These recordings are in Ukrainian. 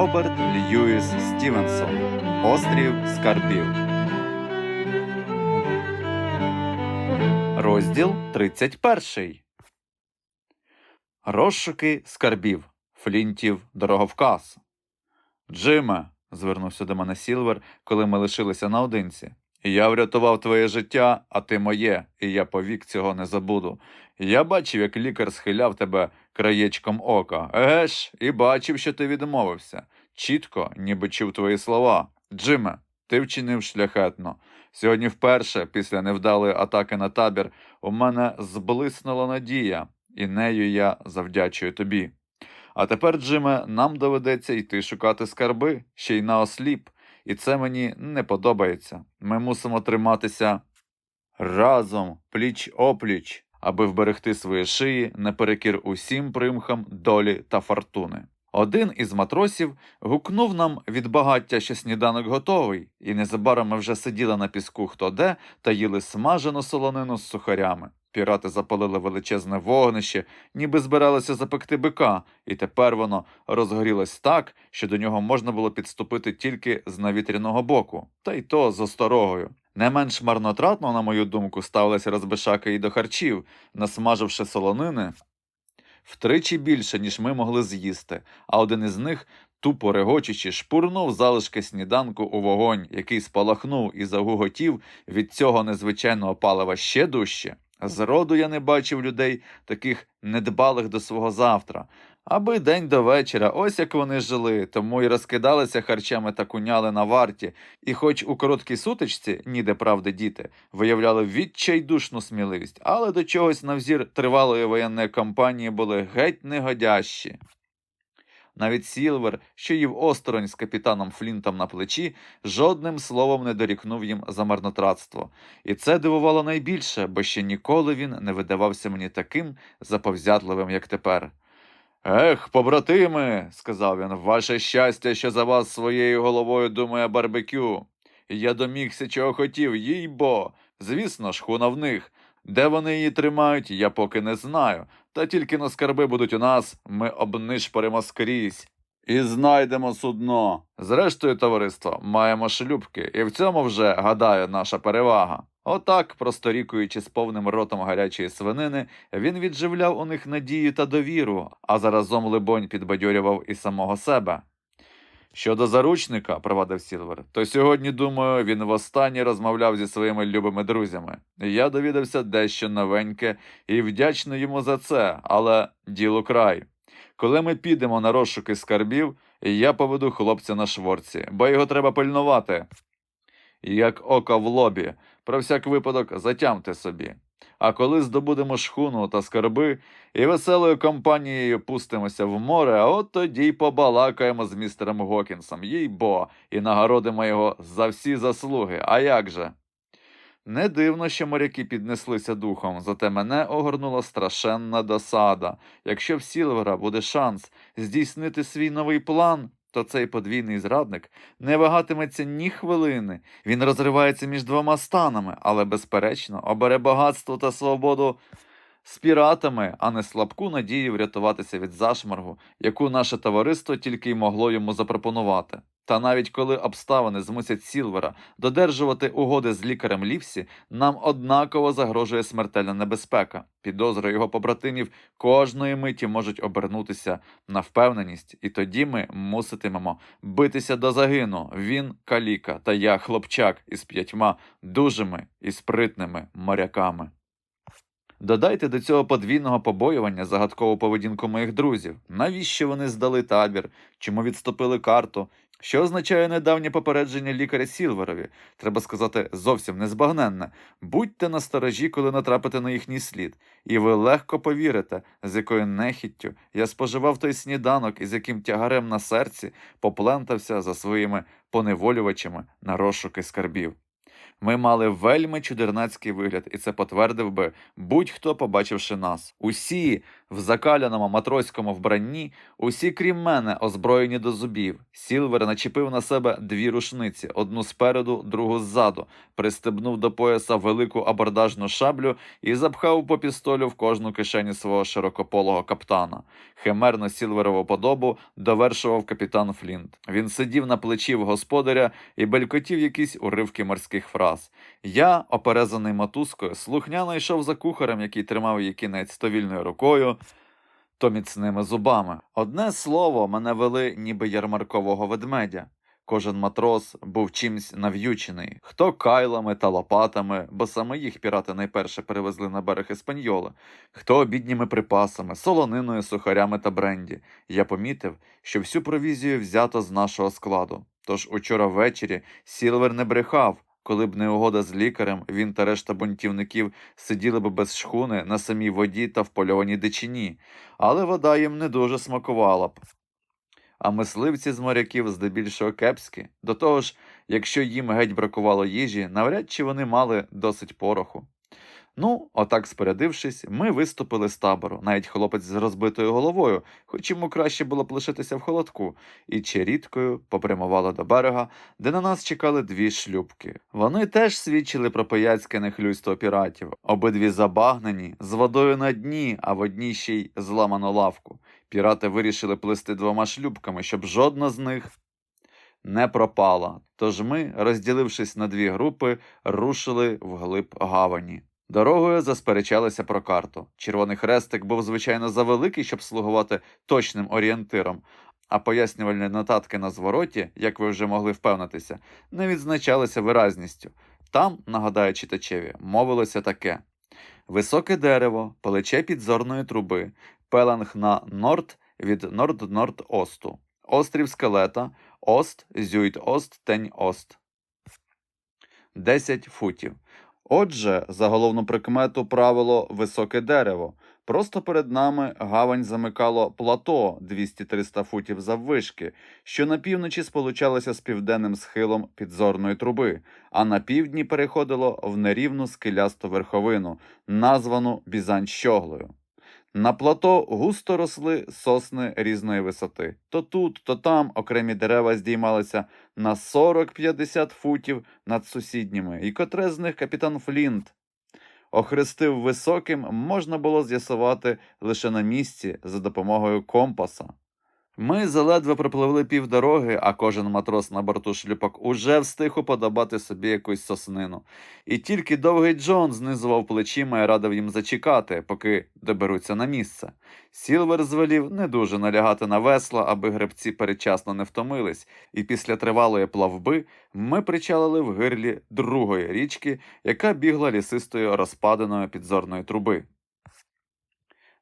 Роберт Льюіс Стівенсон Острів Скарбів. Розділ 31. Розшуки скарбів. Флінтів дороговказ. Джиме, звернувся до мене Сілвер, коли ми лишилися наодинці. Я врятував твоє життя, а ти моє, і я повік цього не забуду. Я бачив, як лікар схиляв тебе краєчком ока. Еге ж, і бачив, що ти відмовився. Чітко, ніби чув твої слова. Джиме, ти вчинив шляхетно. Сьогодні вперше, після невдалої атаки на табір, у мене зблиснула надія, і нею я завдячую тобі. А тепер, Джиме, нам доведеться йти шукати скарби, ще й наосліп, і це мені не подобається. Ми мусимо триматися разом, пліч опліч, аби вберегти свої шиї наперекір усім примхам долі та фортуни. Один із матросів гукнув нам від багаття, що сніданок готовий, і незабаром ми вже сиділи на піску хто де та їли смажену солонину з сухарями. Пірати запалили величезне вогнище, ніби збиралися запекти бика, і тепер воно розгорілось так, що до нього можна було підступити тільки з навітряного боку, та й то з осторогою. Не менш марнотратно, на мою думку, ставилися розбишаки і до харчів, насмаживши солонини втричі більше, ніж ми могли з'їсти, а один із них, тупо регочучи, шпурнув залишки сніданку у вогонь, який спалахнув і загуготів від цього незвичайного палива ще дужче. Зроду я не бачив людей, таких недбалих до свого завтра. Аби день до вечора, ось як вони жили, тому й розкидалися харчами та куняли на варті, і хоч у короткій сутичці, ніде правди діти, виявляли відчайдушну сміливість, але до чогось на взір тривалої воєнної кампанії були геть негодящі. Навіть Сілвер, що їв осторонь з капітаном Флінтом на плечі, жодним словом не дорікнув їм за марнотратство. І це дивувало найбільше, бо ще ніколи він не видавався мені таким заповзятливим, як тепер. Ех, побратими, сказав він, ваше щастя, що за вас своєю головою думає барбекю. Я домігся, чого хотів, їй бо. Звісно ж, хуна в них. Де вони її тримають, я поки не знаю. Та тільки на скарби будуть у нас, ми обнишпоримо скрізь. І знайдемо судно. Зрештою, товариство, маємо шлюбки, і в цьому вже, гадаю, наша перевага. Отак, просторікуючи з повним ротом гарячої свинини, він відживляв у них надію та довіру, а заразом, либонь, підбадьорював і самого себе. Щодо заручника, провадив Сілвер, то сьогодні, думаю, він востаннє розмовляв зі своїми любими друзями. Я довідався дещо новеньке і вдячний йому за це, але діло край. Коли ми підемо на розшуки скарбів, я поведу хлопця на шворці, бо його треба пильнувати. Як око в лобі, про всяк випадок затямте собі. А коли здобудемо шхуну та скарби і веселою компанією пустимося в море, от тоді й побалакаємо з містером Гокінсом, їй бо, і нагородимо його за всі заслуги. А як же? Не дивно, що моряки піднеслися духом, зате мене огорнула страшенна досада. Якщо в Сілвера буде шанс здійснити свій новий план, то цей подвійний зрадник не вагатиметься ні хвилини. Він розривається між двома станами, але, безперечно, обере багатство та свободу з піратами, а не слабку надію врятуватися від зашморгу, яку наше товариство тільки й могло йому запропонувати. Та навіть коли обставини змусять Сілвера додержувати угоди з лікарем Лівсі, нам однаково загрожує смертельна небезпека. Підозри його побратимів кожної миті можуть обернутися на впевненість, і тоді ми муситимемо битися до загину. Він каліка, та я хлопчак із п'ятьма дужими і спритними моряками. Додайте до цього подвійного побоювання загадкову поведінку моїх друзів. Навіщо вони здали табір? Чому відступили карту? Що означає недавнє попередження лікаря Сілверові? Треба сказати, зовсім незбагненне. Будьте насторожі, коли натрапите на їхній слід, і ви легко повірите, з якою нехіттю я споживав той сніданок і з яким тягарем на серці поплентався за своїми поневолювачами на розшуки скарбів. Ми мали вельми чудернацький вигляд, і це потвердив би будь-хто, побачивши нас. Усі в закаляному матроському вбранні, усі, крім мене, озброєні до зубів. Сілвер начепив на себе дві рушниці: одну спереду, другу ззаду, пристебнув до пояса велику абордажну шаблю і запхав по пістолю в кожну кишені свого широкополого каптана. Химерну сілверову подобу довершував капітан Флінт. Він сидів на плечі в господаря і белькотів якісь уривки морських фраз. Я, оперезаний мотузкою, слухняно йшов за кухарем, який тримав її кінець то вільною рукою, то міцними зубами. Одне слово, мене вели ніби ярмаркового ведмедя. Кожен матрос був чимсь нав'ючений, хто кайлами та лопатами, бо саме їх пірати найперше перевезли на берег Іспаньоли, хто обідніми припасами, солониною, сухарями та бренді. Я помітив, що всю провізію взято з нашого складу. Тож учора ввечері Сілвер не брехав. Коли б не угода з лікарем, він та решта бунтівників сиділи б без шхуни на самій воді та в польованій дичині, але вода їм не дуже смакувала б. А мисливці з моряків здебільшого кепські. До того ж, якщо їм геть бракувало їжі, навряд чи вони мали досить пороху. Ну, отак спорядившись, ми виступили з табору, навіть хлопець з розбитою головою, хоч йому краще було б лишитися в холодку, і черідкою попрямували до берега, де на нас чекали дві шлюбки. Вони теж свідчили про пияцьке нехлюйство піратів, обидві забагнені, з водою на дні, а в одній ще й зламану лавку. Пірати вирішили плисти двома шлюбками, щоб жодна з них не пропала. Тож ми, розділившись на дві групи, рушили вглиб гавані. Дорогою засперечалися про карту. Червоний хрестик був, звичайно, завеликий, щоб слугувати точним орієнтиром, а пояснювальні нотатки на звороті, як ви вже могли впевнитися, не відзначалися виразністю. Там, нагадаю читачеві, мовилося таке: високе дерево, плече підзорної труби, пеленг на норд від норд-норд-осту, острів скелета, ост, зюйт ост, тень ост. 10 футів. Отже, за головну прикмету правило високе дерево. Просто перед нами гавань замикало плато 200-300 футів заввишки, що на півночі сполучалося з південним схилом підзорної труби, а на півдні переходило в нерівну скелясту верховину, названу Бізань-щоглою. На плато густо росли сосни різної висоти. То тут, то там окремі дерева здіймалися на 40-50 футів над сусідніми, і котре з них капітан Флінт охрестив високим, можна було з'ясувати лише на місці за допомогою компаса. Ми заледве пропливли півдороги, а кожен матрос на борту шлюпок уже встиг уподобати собі якусь соснину. І тільки довгий Джон знизував плечима і радив їм зачекати, поки доберуться на місце. Сілвер звелів не дуже налягати на весла, аби гребці передчасно не втомились, і після тривалої плавби ми причалили в гирлі другої річки, яка бігла лісистою розпадиною підзорної труби.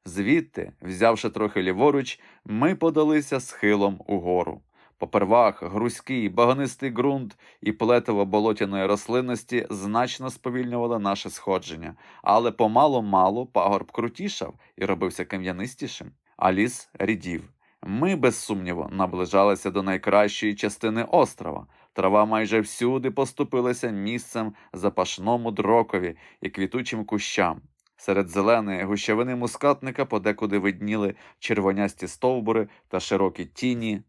Звідти, взявши трохи ліворуч, ми подалися схилом угору. Попервах грузький, баганистий ґрунт і плетиво болотяної рослинності значно сповільнювали наше сходження, але помалу-малу пагорб крутішав і робився кам'янистішим, а ліс рідів. Ми, без сумніву, наближалися до найкращої частини острова. Трава майже всюди поступилася місцем запашному дрокові і квітучим кущам. Серед зеленої гущавини мускатника подекуди видніли червонясті стовбури та широкі тіні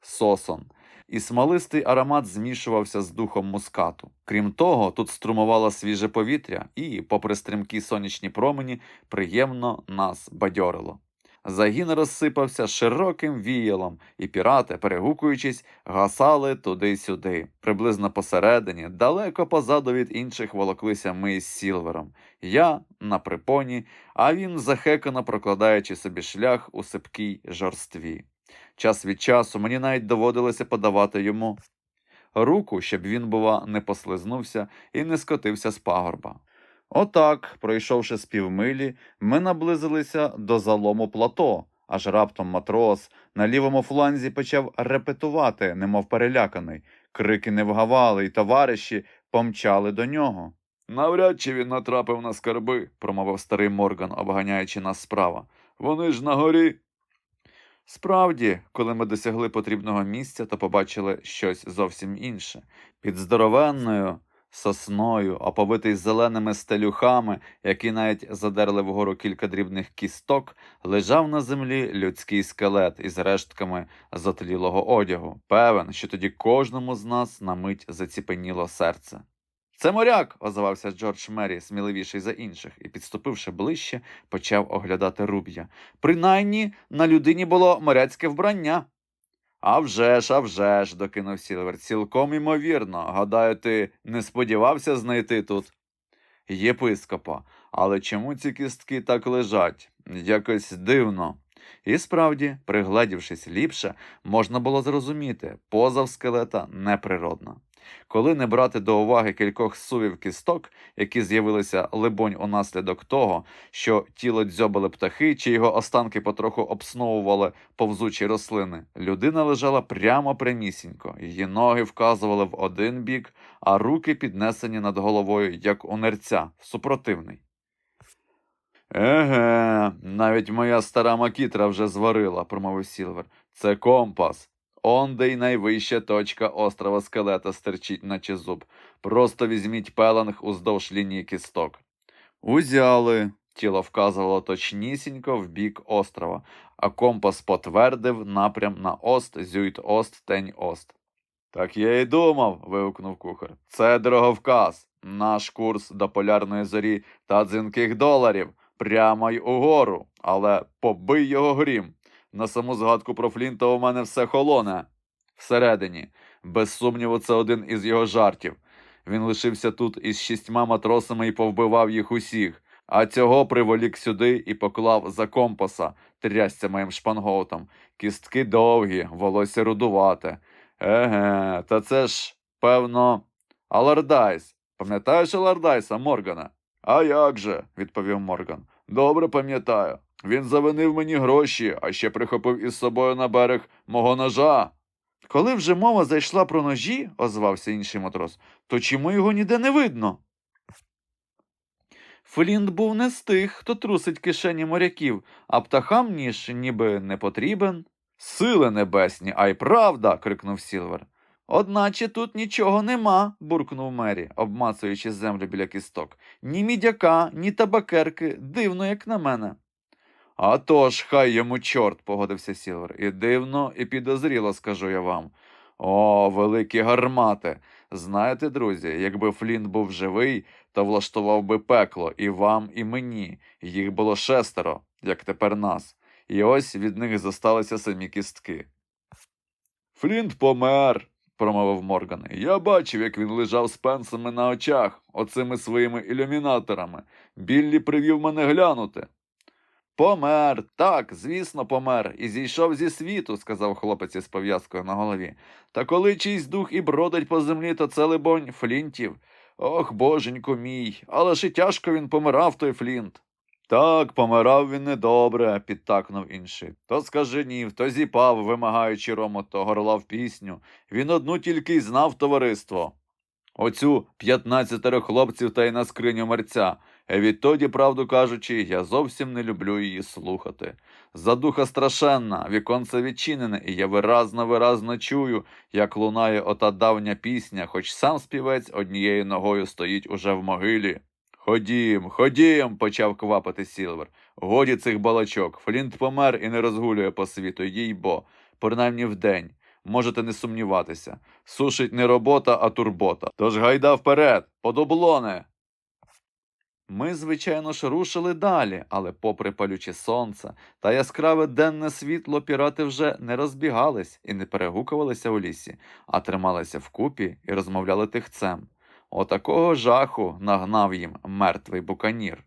сосон, і смолистий аромат змішувався з духом мускату. Крім того, тут струмувало свіже повітря і, попри стрімкі сонячні промені, приємно нас бадьорило. Загін розсипався широким віялом, і пірати, перегукуючись, гасали туди-сюди. Приблизно посередині, далеко позаду від інших волоклися ми із Сілвером. Я на припоні, а він захекано прокладаючи собі шлях у сипкій жорстві. Час від часу мені навіть доводилося подавати йому руку, щоб він, бува, не послизнувся і не скотився з пагорба. Отак, пройшовши з півмилі, ми наблизилися до залому плато, аж раптом матрос на лівому фланзі почав репетувати, немов переляканий. Крики не вгавали, і товариші помчали до нього. Навряд чи він натрапив на скарби, промовив старий Морган, обганяючи нас справа. Вони ж на горі. Справді, коли ми досягли потрібного місця, то побачили щось зовсім інше. Під здоровенною, сосною, оповитий зеленими стелюхами, які навіть задерли вгору кілька дрібних кісток, лежав на землі людський скелет із рештками затлілого одягу. Певен, що тоді кожному з нас на мить заціпеніло серце. Це моряк, озвався Джордж Мері, сміливіший за інших, і, підступивши ближче, почав оглядати руб'я. Принаймні на людині було моряцьке вбрання. «А вже ж, а вже ж», – докинув Сілвер. Цілком імовірно. Гадаю, ти не сподівався знайти тут єпископа. Але чому ці кістки так лежать? Якось дивно. І справді, пригладівшись ліпше, можна було зрозуміти, позов скелета неприродна. Коли не брати до уваги кількох сувів кісток, які з'явилися, либонь, унаслідок того, що тіло дзьобали птахи, чи його останки потроху обсновували повзучі рослини, людина лежала прямо прямісінько, її ноги вказували в один бік, а руки піднесені над головою, як у нерця, супротивний. Еге, навіть моя стара макітра вже зварила, промовив Сілвер. Це компас. Он де й найвища точка острова скелета стерчить, наче зуб. Просто візьміть пеланг уздовж лінії кісток. Узяли. Тіло вказувало точнісінько в бік острова, а компас потвердив напрям на ост, зюйт ост, тень ост. Так я й думав. вигукнув кухар. Це дороговказ. Наш курс до полярної зорі та дзвінких доларів. Прямо й угору. Але побий його грім. На саму згадку про Флінта у мене все холоне. Всередині. Без сумніву, це один із його жартів. Він лишився тут із шістьма матросами і повбивав їх усіх, а цього приволік сюди і поклав за компаса, трясся моїм шпангоутом. Кістки довгі, волосся рудувате. Еге, та це ж, певно, Алардайс. Пам'ятаєш Алардайса, Моргана? А як же, відповів Морган. Добре пам'ятаю. Він завинив мені гроші, а ще прихопив із собою на берег мого ножа. Коли вже мова зайшла про ножі, озвався інший матрос, то чому його ніде не видно? Флінт був не з тих, хто трусить кишені моряків, а птахам ніж ніби не потрібен. Сили небесні, а й правда. крикнув Сілвер. Одначе тут нічого нема, буркнув Мері, обмацуючи землю біля кісток. Ні мідяка, ні табакерки, дивно, як на мене. «А тож, хай йому чорт, погодився Сілвер. І дивно, і підозріло, скажу я вам. О, великі гармати. Знаєте, друзі, якби Флінт був живий, то влаштував би пекло і вам, і мені. Їх було шестеро, як тепер нас. І ось від них зосталися самі кістки. Флінт помер, промовив Морган. Я бачив, як він лежав з пенсами на очах, оцими своїми ілюмінаторами. Біллі привів мене глянути. Помер, так, звісно, помер, і зійшов зі світу, сказав хлопець із пов'язкою на голові. Та коли чийсь дух і бродить по землі, то це, либонь, флінтів. Ох, боженько мій, але ж і тяжко він помирав той флінт. Так, помирав він недобре, підтакнув інший. То скаженів, то зіпав, вимагаючи рому, то горлав пісню. Він одну тільки й знав товариство. Оцю п'ятнадцятеро хлопців та й на скриню мерця. Відтоді, правду кажучи, я зовсім не люблю її слухати. Задуха страшенна, віконце відчинене, і я виразно виразно чую, як лунає ота давня пісня, хоч сам співець однією ногою стоїть уже в могилі. Ходім, ходім, почав квапити Сілвер. Годі цих балачок. Флінт помер і не розгулює по світу, їй бо, принаймні вдень. Можете не сумніватися. Сушить не робота, а турбота. Тож гайда вперед, подоблоне. Ми, звичайно ж, рушили далі, але, попри палюче сонце та яскраве денне світло, пірати вже не розбігались і не перегукувалися у лісі, а трималися вкупі і розмовляли тихцем. Отакого жаху нагнав їм мертвий буканір.